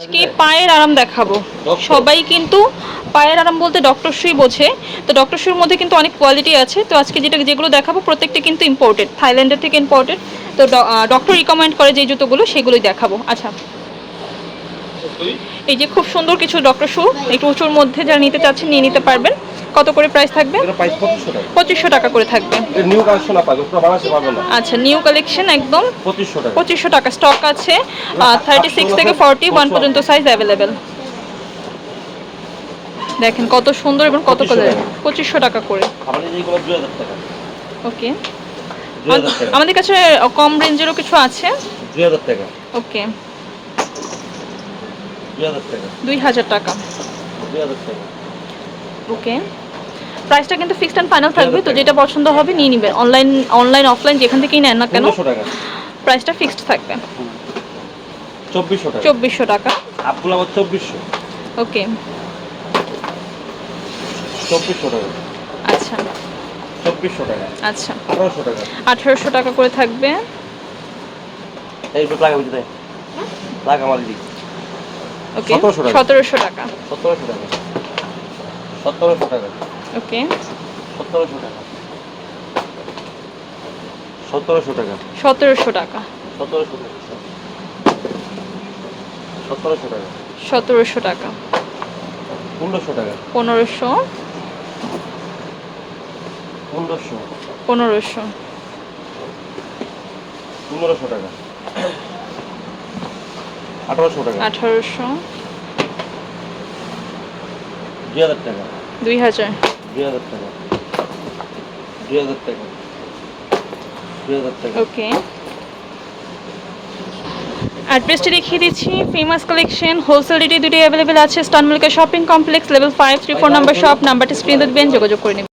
আজকে পায়ের আরাম দেখাবো? সবাই কিন্তু পায়ের আরাম বলতে ডক্টর শুই বোঝে। তো ডক্টর শুর মধ্যে কিন্তু অনেক কোয়ালিটি আছে। তো আজকে যেটা যেগুলো দেখাবো প্রত্যেকটা কিন্তু ইম্পোর্টেড থাইল্যান্ডের থেকে ইম্পোর্টেড তো ডক্টর রিকমেন্ড করে যে জুতোগুলো সেগুলোই দেখাবো। আচ্ছা। এই যে খুব সুন্দর কিছু ডক্টর শু একটু উঁচুর মধ্যে যারা নিতে চাচ্ছেন নিয়ে নিতে পারবেন। কত করে প্রাইস থাকবে? পঁচিশশো টাকা। করে থাকবে। নিউ কালেকশন আচ্ছা নিউ কালেকশন একদম পঁচিশশো টাকা। স্টক আছে থার্টি সিক্স থেকে ফর্টি ওয়ান পর্যন্ত সাইজ অ্যাভেলেবেল দেখেন কত সুন্দর এবং কত কালার পঁচিশশো টাকা করে। ওকে আমাদের কাছে কম রেঞ্জেরও কিছু আছে? টাকা। ওকে দুই হাজার টাকা। ওকে প্রাইসটা কিন্তু ফিক্সড অ্যান্ড ফাইনাল থাকবে তো যেটা পছন্দ হবে নিয়ে নেবেন অনলাইন অনলাইন অফলাইন যেখান থেকেই নেন না কেন প্রাইসটা ফিক্সড থাকবে। চব্বিশশো টাকা। চব্বিশশো টাকা। আপগুলো আবার চব্বিশশো। ওকে। চব্বিশশো টাকা। আচ্ছা। চব্বিশশো টাকা। আচ্ছা। আঠারোশো টাকা। আঠেরোশো টাকা করে থাকবে। এই প্লাগা বুঝতে প্লাগ আমার দিদি ওকে। 1700 টাকা। সতেরোশো টাকা। সতেরোশো টাকা। সতেরোশো টাকা। ওকে। সতেরোশো টাকা। সতেরোশো টাকা। সতেরোশো টাকা। সতেরোশো টাকা। সতেরোশো টাকা। সতেরোশো টাকা। পনেরোশো টাকা। পনেরোশো। পনেরোশো। পনেরোশো। পনেরোশো টাকা। আঠারোশো টাকা। আঠারোশো। দুই হাজার টাকা। দুই হাজার। দুই হাজার টাকা। দুই হাজার টাকা। দুই হাজার টাকা। ওকে। অ্যাড্রেসটি দেখিয়ে দিচ্ছি। ফেমাস কালেকশন হোলসেল রেটে দুটি অ্যাভেলেবেল আছে। স্টানমালিকা shopping complex level five three four number shop নাম্বারটি স্ক্রিনে দেবেন যোগাযোগ করে নেবেন।